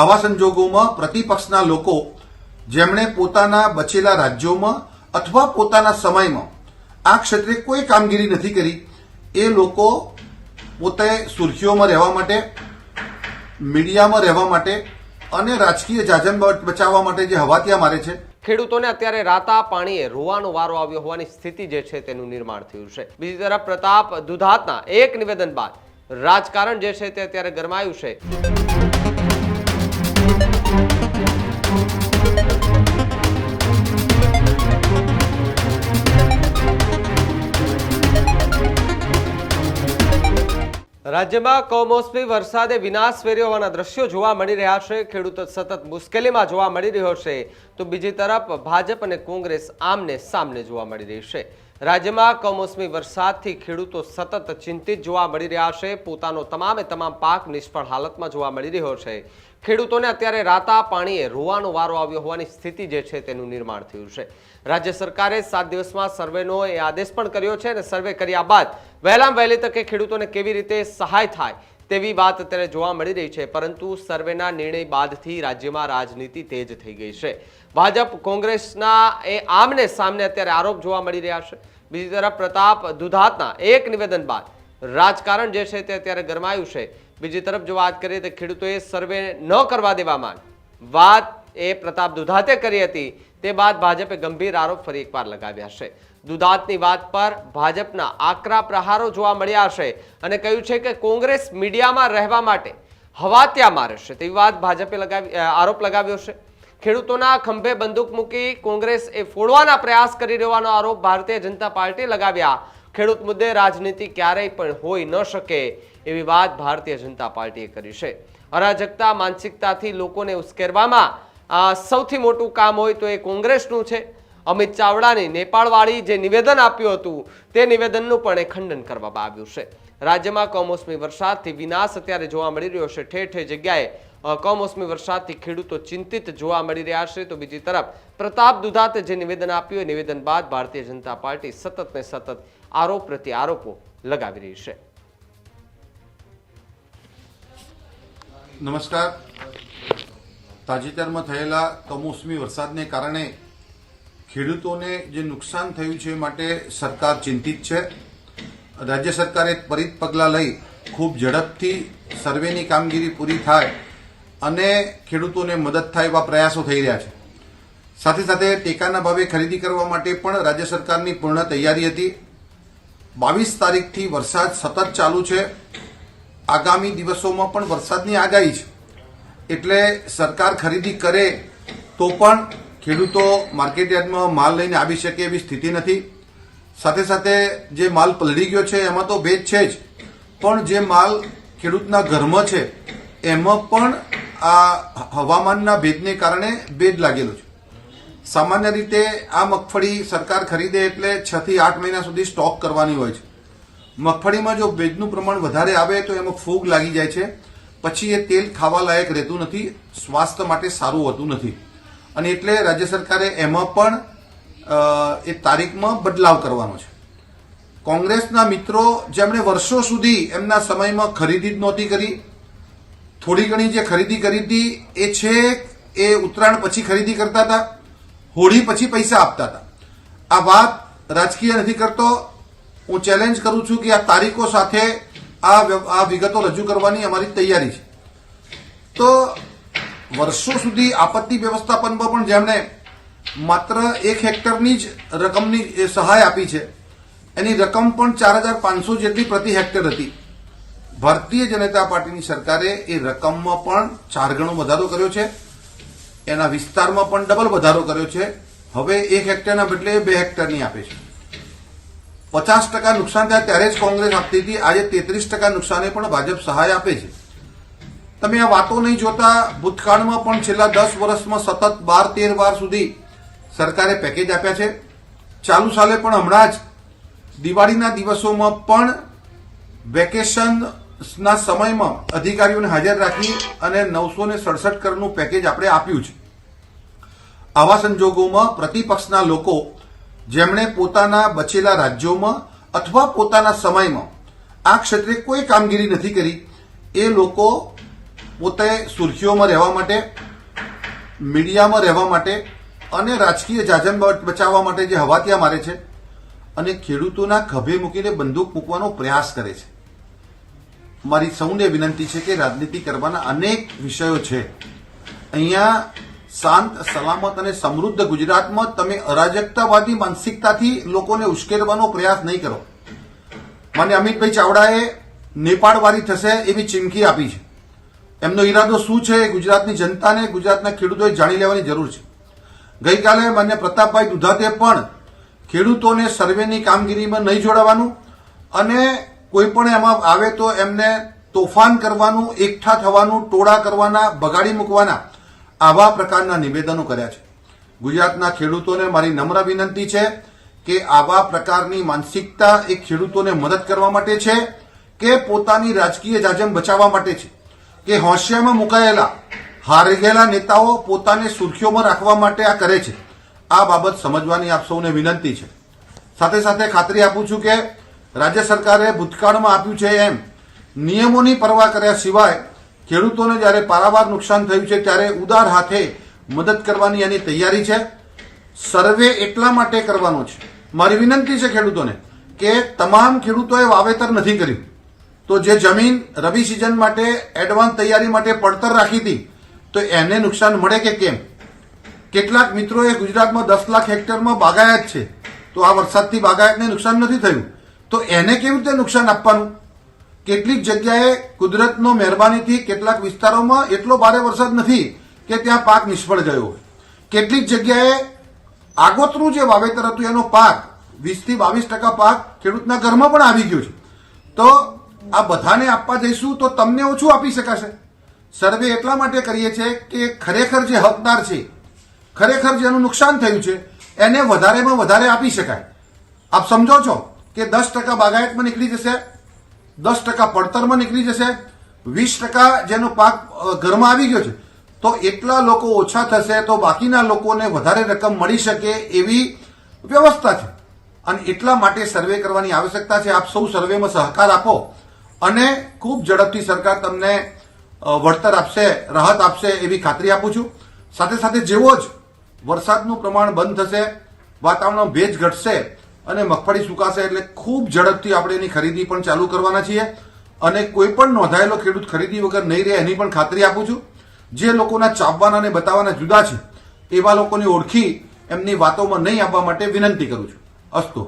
આવા સંજોગોમાં પ્રતિપક્ષના લોકો જેમણે પોતાના બચેલા રાજ્યોમાં અથવા પોતાના સમયમાં આ ક્ષેત્રે કોઈ કામગીરી નથી કરી, એ લોકો પોતે સુર્ખીઓમાં રહેવા માટે, મીડિયામાં રહેવા માટે અને રાજકીય જાજમ બચાવવા માટે જે હવાતિયા મારે છે. ખેડૂતોને અત્યારે રાતા પાણીએ રોવાનો વારો આવ્યો હોવાની સ્થિતિ જે છે તેનું નિર્માણ થયું છે. બીજી તરફ પ્રતાપ દુધાતના એક નિવેદન બાદ રાજકારણ જે છે તે અત્યારે ગરમાયું છે. રાજ્યમાં કમોસમી વરસાદે વિનાશ ફેર્યો હોવાના દ્રશ્યો જોવા મળી રહ્યા છે. ખેડૂતો સતત મુશ્કેલીમાં જોવા મળી રહ્યો છે. તો બીજી તરફ ભાજપ અને કોંગ્રેસ આમને સામને જોવા મળી રહી છે. રાજ્યમાં કમોસમી વરસાદથી ખેડૂતો સતત ચિંતિત જોવા મળી રહ્યા છે. પોતાનો તમામે તમામ પાક નિષ્ફળ હાલતમાં જોવા મળી રહ્યો છે. ખેડૂતોને અત્યારે રાતા પાણીએ રોવાનો વારો આવ્યો હોવાની સ્થિતિ જે છે તેનું નિર્માણ થયું છે. રાજ્ય સરકારે સાત દિવસમાં સર્વેનો એ આદેશ પણ કર્યો છે અને સર્વે કર્યા બાદ વહેલામ વહેલી તકે ખેડૂતોને કેવી રીતે સહાય થાય તેવી વાત અત્યારે જોવા મળી રહી છે, પરંતુ સર્વેના નિર્ણય બાદથી રાજ્યમાં રાજનીતિ તેજ થઈ ગઈ છે. ભાજપ, કોંગ્રેસના એ આમને સામને અત્યારે આરોપ જોવા મળી રહ્યા છે. બીજી તરફ પ્રતાપ દુધાતના એક નિવેદન બાદ રાજકારણ જે છે તે અત્યારે ગરમાયું છે. બીજી તરફ જો વાત કરીએ તો ખેડૂતોએ સર્વે ન કરવા દેવામાં વાત એ પ્રતાપ દુધાતે કરી હતી. તે બાદ ભાજપે ગંભીર આરોપ ફરી એકવાર લગાવ્યા છે. દુધાતની વાત પર ભાજપના આકરા પ્રહારો જોવા મળ્યા છે અને કહ્યું છે કે કોંગ્રેસ મીડિયામાં રહેવા માટે હવા ત્યાં મારે છે તેવી વાત ભાજપે લગાવી આરોપ લગાવ્યો છે. ખેડૂતોના ખંભે બંદૂક મૂકી કોંગ્રેસ એ ફોડવાના પ્રયાસ કરી રહેવાનો આરોપ ભારતીય જનતા પાર્ટી લગાવ્યા. ખેડૂત મુદ્દે રાજનીતિ ક્યારેય પણ હોઈ ન શકે એવી વાત ભારતીય જનતા પાર્ટીએ કરી છે. અરાજકતા, માનસિકતાથી લોકોને ઉશ્કેરવામાં સૌથી મોટું કામ હોય તો એ કોંગ્રેસનું છે. અમિત ચાવડાની નેપાળવાળી જે નિવેદન આપ્યું હતું, તે નિવેદનનું પણ એ ખંડન કરવામાં આવ્યું છે. રાજ્યમાં કમોસમી વરસાદથી વિનાશ અત્યારે જોવા મળી રહ્યો છે. ઠેર ઠેર જગ્યાએ કમોસમી વરસાદથી ખેડૂતો ચિંતિત જોવા મળી રહ્યા છે. તો બીજી તરફ, પ્રતાપ દુધાતે જે નિવેદન આપ્યું, એ નિવેદન બાદ ભારતીય જનતા પાર્ટી સતત ને સતત આરોપ પ્રત્યે આરોપો લગાવી રહી છે. નમસ્કાર. તાજેતરમાં થયેલા કમોસમી વરસાદને કારણે ખેડૂતોને જે નુકસાન થયું છે માટે સરકાર ચિંતિત છે. રાજ્ય સરકારે ત્વરિત પગલાં લઈ ખૂબ ઝડપથી સર્વેની કામગીરી પૂરી થાય અને ખેડૂતોને મદદ થાય એવા પ્રયાસો થઈ રહ્યા છે. સાથે સાથે ટેકાના ભાવે ખરીદી કરવા માટે પણ રાજ્ય સરકારની પૂર્ણ તૈયારી હતી. બાવીસ તારીખથી વરસાદ સતત ચાલુ છે. આગામી દિવસોમાં પણ વરસાદની આગાહી છે. એટલે સરકાર ખરીદી કરે તો પણ ખેડૂતો માર્કેટયાર્ડમાં માલ લઈને આવી શકે એવી સ્થિતિ નથી. સાથે સાથે જે માલ પલળી ગયો છે, એમાં તો ભેજ છે જ. પણ જે માલ ખેડૂતના ઘરમાં છે, એમાં પણ આ હવામાનના ભેજને કારણે ભેજ લાગેલો છે. સામાન્ય રીતે આ મગફળી સરકાર ખરીદે એટલે છ આઠ મહિના સુધી સ્ટોક કરવાની હોય છે. મગફળીમાં જો ભેજનું પ્રમાણ વધારે આવે તો એમાં ફૂગ લાગી જાય છે. પછી એ તેલ ખાવા લાયક રહેતું નથી, સ્વાસ્થ્ય માટે સારું હોતું નથી. અને એટલે રાજ્ય સરકારે એમાં પણ એ તારીખમાં બદલાવ કરવાનો છે. કોંગ્રેસના મિત્રો જેમણે વર્ષો સુધી એમના સમયમાં ખરીદી જ નહોતી કરી, થોડી ઘણી જે ખરીદી કરી હતી, એ છે એ ઉત્તરાયણ પછી ખરીદી કરતા હતા, હોળી પછી પૈસા આપતા હતા. આ વાત રાજકીય નથી કરતો હું ચેલેન્જ કરું છું કે આ તારીખો સાથે આ આ વિગતો રજૂ કરવાની અમારી તૈયારી છે. તો વર્ષો સુધી આપત્તિ વ્યવસ્થાપનમાં પણ જેમણે માત્ર એક હેક્ટરની જ રકમની સહાય આપી છે, એની રકમ પણ ચાર હજાર પાંચસો જેટલી પ્રતિ હેક્ટર હતી. ભારતીય જનતા પાર્ટીની સરકારે એ રકમમાં પણ ચાર ગણો વધારો કર્યો છે, એના વિસ્તારમાં પણ ડબલ વધારો કર્યો છે, હવે એક હેક્ટરના બદલે બે હેક્ટરની આપે છે. પચાસ ટકા નુકસાન થાય ત્યારે જ કોંગ્રેસ આપતી હતી. આજે તેત્રીસ ટકા નુકસાને પણ ભાજપ સહાય આપે છે. તમે આ વાતો નહીં જોતા, ભૂતકાળમાં પણ છેલ્લા દસ વર્ષમાં સતત બાર તેર વાર સુધી સરકારે પેકેજ આપ્યા છે. ચાલુ સાલે પણ હમણાં જ દિવાળીના દિવસોમાં પણ વેકેશનના સમયમાં અધિકારીઓને હાજર રાખી અને નવસો ને સડસઠ કરોડનું પેકેજ આપણે આપ્યું છે. આવા સંજોગોમાં પ્રતિપક્ષના લોકો જેમણે પોતાના બચેલા રાજ્યોમાં અથવા પોતાના સમયમાં આ ક્ષેત્રે કોઈ કામગીરી નથી કરી, એ લોકો પોતે સુર્ખીઓમાં રહેવા માટે, મીડિયામાં રહેવા માટે અને રાજકીય જાજમ બચાવવા માટે જે હવાતિયા મારે છે અને ખેડૂતોના ખભે મૂકીને બંદૂક મૂકવાનો પ્રયાસ કરે છે. મારી સૌને વિનંતી છે કે રાજનીતિ કરવાના અનેક વિષયો છે. અહીંયા શાંત, સલામત અને સમૃદ્ધ ગુજરાતમાં તમે અરાજકતાવાદી માનસિકતાથી લોકોને ઉશ્કેરવાનો પ્રયાસ નહીં કરો. મને અમિતભાઈ ચાવડાએ નેપાળવારી થશે એવી ચીમકી આપી છે. એમનો ઈરાદો શું છે એ ગુજરાતની જનતાને ગુજરાતના ખેડૂતોએ જાણી લેવાની જરૂર છે. ગઈકાલે મને પ્રતાપભાઈ દુધાતે પણ ખેડૂતોને સર્વેની કામગીરીમાં નહીં જોડાવાનું અને કોઈ પણ એમાં આવે તો એમને તોફાન કરવાનું, એકઠા થવાનું, ટોળા કરવાના, બગાડી મૂકવાના આવા પ્રકારના નિવેદનો કર્યા છે. ગુજરાતના ખેડૂતોને મારી નમ્ર વિનંતી છે કે આવા પ્રકારની માનસિકતા એ ખેડૂતોને મદદ કરવા માટે છે, કે પોતાની રાજકીય જાજમ બચાવવા માટે છે, કે હોશિયામાં મુકાયેલા, હારી ગયેલા નેતાઓ પોતાને સુર્ખીઓમાં રાખવા માટે આ કરે છે. આ બાબત સમજવાની આપ સૌને વિનંતી છે. સાથે સાથે ખાતરી આપું છું કે રાજ્ય સરકારે ભૂતકાળમાં આપ્યું છે એમ, નિયમોની પરવા કર્યા સિવાય ખેડૂતોને જ્યારે પારાવાર નુકસાન થયું છે, ત્યારે ઉદાર હાથે મદદ કરવાની એની તૈયારી છે. સર્વે એટલા માટે કરવાનો છે. મારી વિનંતી છે ખેડૂતોને કે તમામ ખેડૂતોએ વાવેતર નથી કર્યું. તો જે જમીન રવિ સિઝન માટે, એડવાન્સ તૈયારી માટે પડતર રાખી હતી, તો એને નુકસાન મળે કે કેમ? કેટલાક મિત્રોએ ગુજરાતમાં દસ લાખ હેક્ટરમાં બાગાયત છે. તો આ વરસાદથી બાગાયતને નુકસાન નથી થયું. તો એને કેવી રીતે નુકસાન આપવાનું? કેટલીક જગ્યાએ કુદરતનો મહેરબાનીથી કેટલાક વિસ્તારોમાં એટલો ભારે વરસાદ નથી કે ત્યાં પાક નિષ્ફળ ગયો કેટલીક જગ્યાએ આગોતરું જે વાવેતર હતું એનો પાક, વીસથી બાવીસ ટકા પાક ખેડૂતના ઘરમાં પણ આવી ગયો છે. તો આ બધાને આપવા જઈશું તો તમને ઓછું આપી શકાશે. સર્વે એટલા માટે કરીએ છીએ કે ખરેખર જે હકદાર છે, ખરેખર જેનું નુકસાન થયું છે, એને વધારેમાં વધારે આપી શકાય. આપ સમજો છો કે દસ ટકા બાગાયતમાં નીકળી જશે દસ ટકા પડતરમાં નીકળી જશે, વીસ ટકા જેનો પાક ઘરમાં આવી ગયો છે, તો એટલા લોકો ઓછા થશે, તો બાકીના લોકોને વધારે રકમ મળી શકે એવી વ્યવસ્થા છે. અને એટલા માટે સર્વે કરવાની આવશ્યકતા છે. આપ સૌ સર્વેમાં સહકાર આપો અને ખૂબ ઝડપથી સરકાર તમને વળતર આપશે, રાહત આપશે એવી ખાતરી આપું છું. સાથે સાથે જેવો જ વરસાદનું પ્રમાણ બંધ થશે વાતાવરણમાં ભેજ ઘટશે અને મગફળી સુકાશે એટલે ખૂબ ઝડપથી આપણે એની ખરીદી પણ ચાલુ કરવાના છીએ. અને કોઈ પણ નોંધાયેલો ખેડૂત ખરીદી વગર નહીં રહે એની પણ ખાતરી આપું છું. જે લોકોના ચાપવાના અને બતાવવાના જુદા છે, એવા લોકોને ઓળખી એમની વાતોમાં નહીં આવવા માટે વિનંતી કરું છું. અસ્તુ.